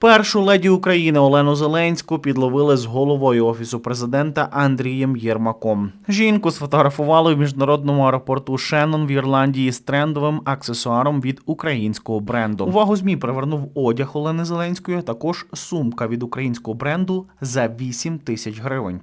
Першу леді України Олену Зеленську підловили з головою офісу президента Андрієм Єрмаком. Жінку сфотографували в міжнародному аеропорту Шеннон в Ірландії з трендовим аксесуаром від українського бренду. Увагу змі привернув одяг Олени Зеленської, а також сумка від українського бренду за 8 тисяч гривень.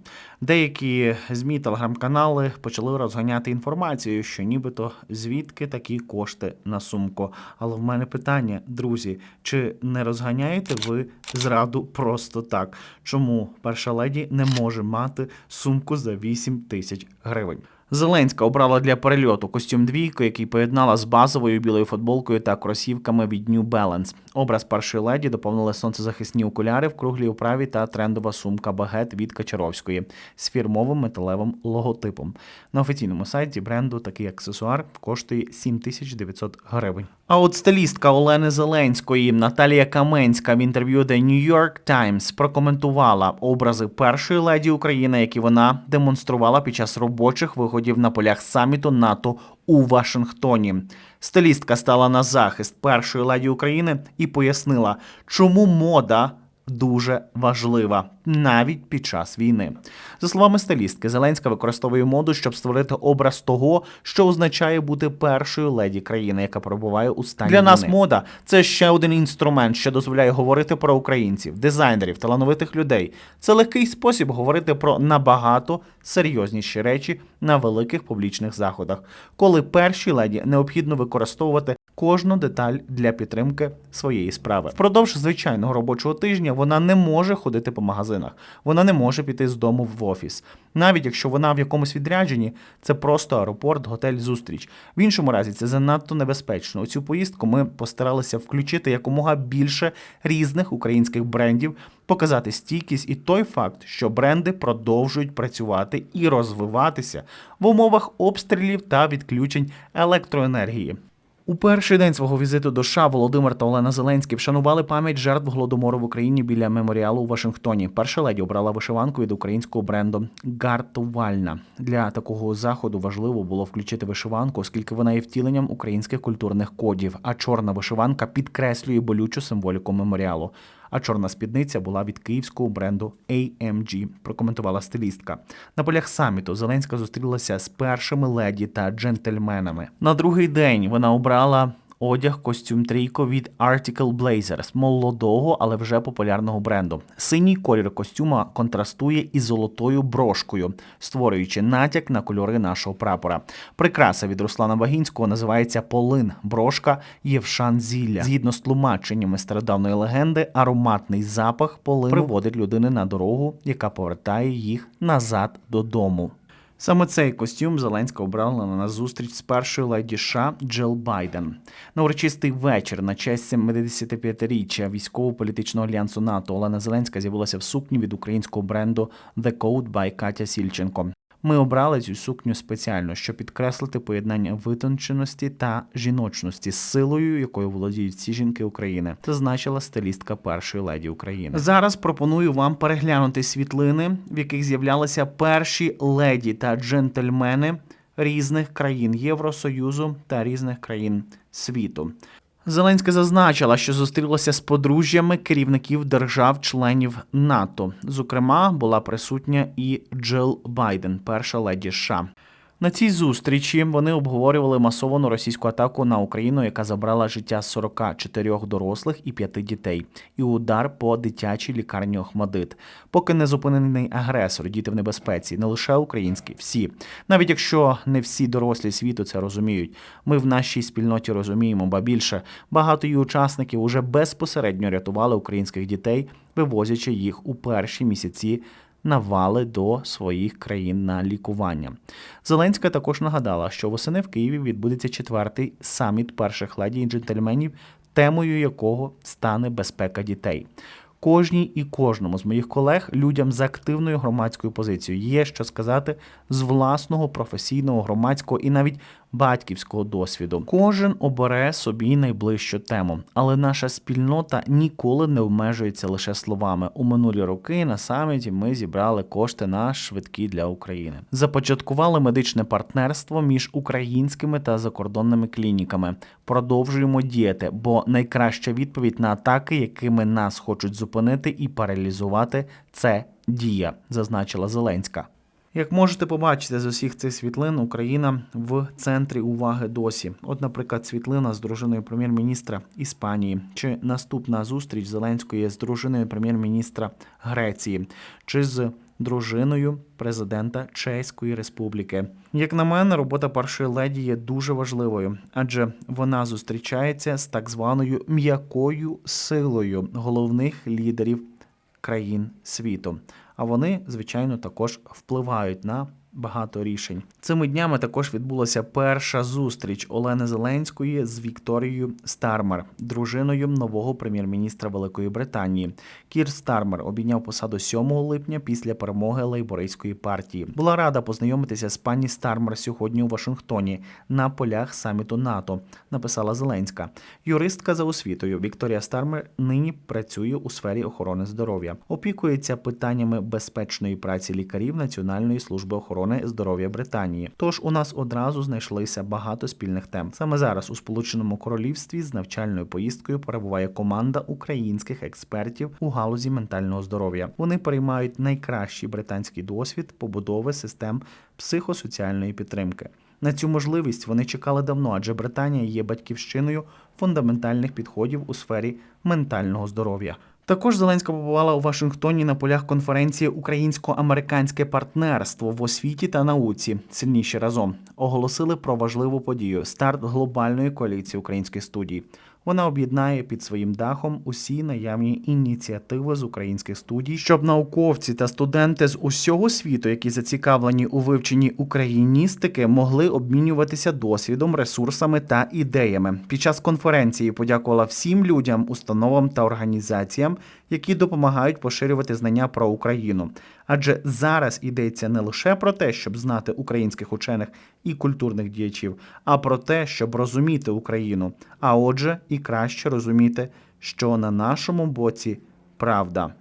Деякі змі телеграм-канали почали розганяти інформацію, що нібито звідки такі кошти на сумку. Але в мене питання, друзі, чи не розганяєте ви зраду просто так? Чому перша леді не може мати сумку за 8 тисяч гривень? Зеленська обрала для перельоту костюм двійку, який поєднала з базовою білою футболкою та кросівками від New Balance. Образ першої леді доповнили сонцезахисні окуляри в круглій управі та трендова сумка багет від Качаровської з фірмовим металевим логотипом. На офіційному сайті бренду такий аксесуар коштує 7900 гривень. А от стилістка Олени Зеленської Наталія Каменська в інтерв'ю The New York Times прокоментувала образи першої леді України, які вона демонструвала під час робочих виходів на полях саміту НАТО у Вашингтоні. Стилістка стала на захист першої леді України і пояснила, чому мода дуже важлива навіть під час війни. За словами стилістки, Зеленська використовує моду, щоб створити образ того, що означає бути першою леді країни, яка перебуває у стані для нас. Мода це ще один інструмент, що дозволяє говорити про українців, дизайнерів, талановитих людей. Це легкий спосіб говорити про набагато серйозніші речі на великих публічних заходах, коли першій леді необхідно використовувати кожну деталь для підтримки своєї справи. Впродовж звичайного робочого тижня вона не може ходити по магазинах, вона не може піти з дому в офіс. Навіть якщо вона в якомусь відрядженні, це просто аеропорт, готель, зустріч. В іншому разі це занадто небезпечно. У цю поїздку ми постаралися включити якомога більше різних українських брендів, показати стійкість і той факт, що бренди продовжують працювати і розвиватися в умовах обстрілів та відключень електроенергії. У перший день свого візиту до США Володимир та Олена Зеленський вшанували пам'ять жертв голодомору в Україні біля меморіалу у Вашингтоні. Перша леді обрала вишиванку від українського бренду Гартувальна. Для такого заходу важливо було включити вишиванку, оскільки вона є втіленням українських культурних кодів. А чорна вишиванка підкреслює болючу символіку меморіалу. А чорна спідниця була від київського бренду AMG, прокоментувала стилістка. На полях саміту Зеленська зустрілася з першими леді та джентльменами. На другий день вона обрала. Одяг костюм трійко від Article Blazers, молодого, але вже популярного бренду. Синій колір костюма контрастує із золотою брошкою, створюючи натяк на кольори нашого прапора. Прикраса від Руслана Багінського називається Полин. Брошка Євшан Зілля. Згідно з тлумаченнями стародавної легенди, ароматний запах полину приводить людини на дорогу, яка повертає їх назад додому. Саме цей костюм Зеленська обрала на зустріч з першою леді США Джил Байден. На урочистий вечір на честь 75-річчя військово-політичного альянсу НАТО Олена Зеленська з'явилася в сукні від українського бренду The Code by Катя Сільченко. Ми обрали цю сукню спеціально, щоб підкреслити поєднання витонченості та жіночності з силою, якою володіють всі жінки України, зазначила стилістка першої леді України. Зараз пропоную вам переглянути світлини, в яких з'являлися перші леді та джентльмени різних країн Євросоюзу та різних країн світу. Зеленська зазначила, що зустрілася з подружжями керівників держав-членів НАТО. Зокрема, була присутня і Джил Байден, перша леді США. На цій зустрічі вони обговорювали масовану російську атаку на Україну, яка забрала життя 44 дорослих і 5 дітей, і удар по дитячій лікарні Охмадит. Поки не зупинений агресор, діти в небезпеці, не лише українські, всі. Навіть якщо не всі дорослі світу це розуміють. Ми в нашій спільноті розуміємо, ба більше багато її учасників уже безпосередньо рятували українських дітей, вивозячи їх у перші місяці навали до своїх країн на лікування. Зеленська також нагадала, що восени в Києві відбудеться четвертий саміт перших леді і джентльменів, темою якого стане безпека дітей. Кожній і кожному з моїх колег, людям з активною громадською позицією, є що сказати з власного професійного, громадського і навіть батьківського досвіду. Кожен обере собі найближчу тему, але наша спільнота ніколи не обмежується лише словами. У минулі роки на саміті ми зібрали кошти на швидкі для України. Започаткували медичне партнерство між українськими та закордонними клініками. Продовжуємо діяти, бо найкраща відповідь на атаки, якими нас хочуть зупинити і паралізувати, це дія, зазначила Зеленська. Як можете побачити з усіх цих світлин, Україна в центрі уваги досі. От, наприклад, світлина з дружиною прем'єр-міністра Іспанії, чи наступна зустріч Зеленської з дружиною прем'єр-міністра Греції, чи з дружиною президента Чеської Республіки. Як на мене, робота першої леді є дуже важливою, адже вона зустрічається з так званою м'якою силою головних лідерів країн світу. А вони, звичайно, також впливають на багато рішень. Цими днями також відбулася перша зустріч Олени Зеленської з Вікторією Стармер, дружиною нового прем'єр-міністра Великої Британії. Кір Стармер обійняв посаду 7 липня після перемоги лейбористської партії. Була рада познайомитися з пані Стармер сьогодні у Вашингтоні на полях саміту НАТО. Написала Зеленська. Юристка за освітою Вікторія Стармер нині працює у сфері охорони здоров'я, опікується питаннями безпечної праці лікарів Національної служби охорони здоров'я Британії. Тож у нас одразу знайшлися багато спільних тем. Саме зараз у Сполученому Королівстві з навчальною поїздкою перебуває команда українських експертів у галузі ментального здоров'я. Вони переймають найкращий британський досвід побудови систем психосоціальної підтримки. На цю можливість вони чекали давно, адже Британія є батьківщиною фундаментальних підходів у сфері ментального здоров'я. Також Зеленська побувала у Вашингтоні на полях конференції Українсько-американське партнерство в освіті та науці сильніші разом оголосили про важливу подію старт глобальної коаліції українських студій. Вона об'єднає під своїм дахом усі наявні ініціативи з українських студій, щоб науковці та студенти з усього світу, які зацікавлені у вивченні україністики, могли обмінюватися досвідом, ресурсами та ідеями. Під час конференції подякувала всім людям, установам та організаціям, які допомагають поширювати знання про Україну. Адже зараз йдеться не лише про те, щоб знати українських учених і культурних діячів, а про те, щоб розуміти Україну. А отже, і краще розуміти, що на нашому боці правда.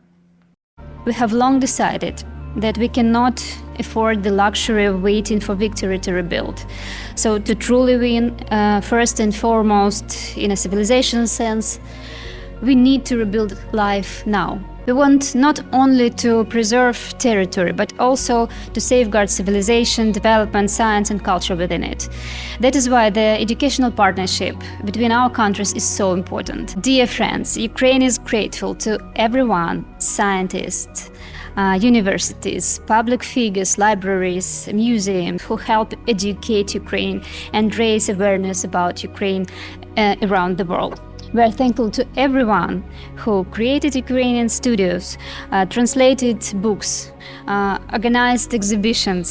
We have long decided that we cannot afford the luxury of waiting for victory to rebuild. So, to truly win, uh, first and foremost, in a civilization sense, we need to rebuild life now. We want not only to preserve territory, but also to safeguard civilization, development, science, and culture within it. That is why the educational partnership between our countries is so important. Dear friends, Ukraine is grateful to everyone, scientists, uh, universities, public figures, libraries, museums who help educate Ukraine and raise awareness about Ukraine uh, around the world. We are thankful to everyone who created Ukrainian studios, uh, translated books, uh, organized exhibitions,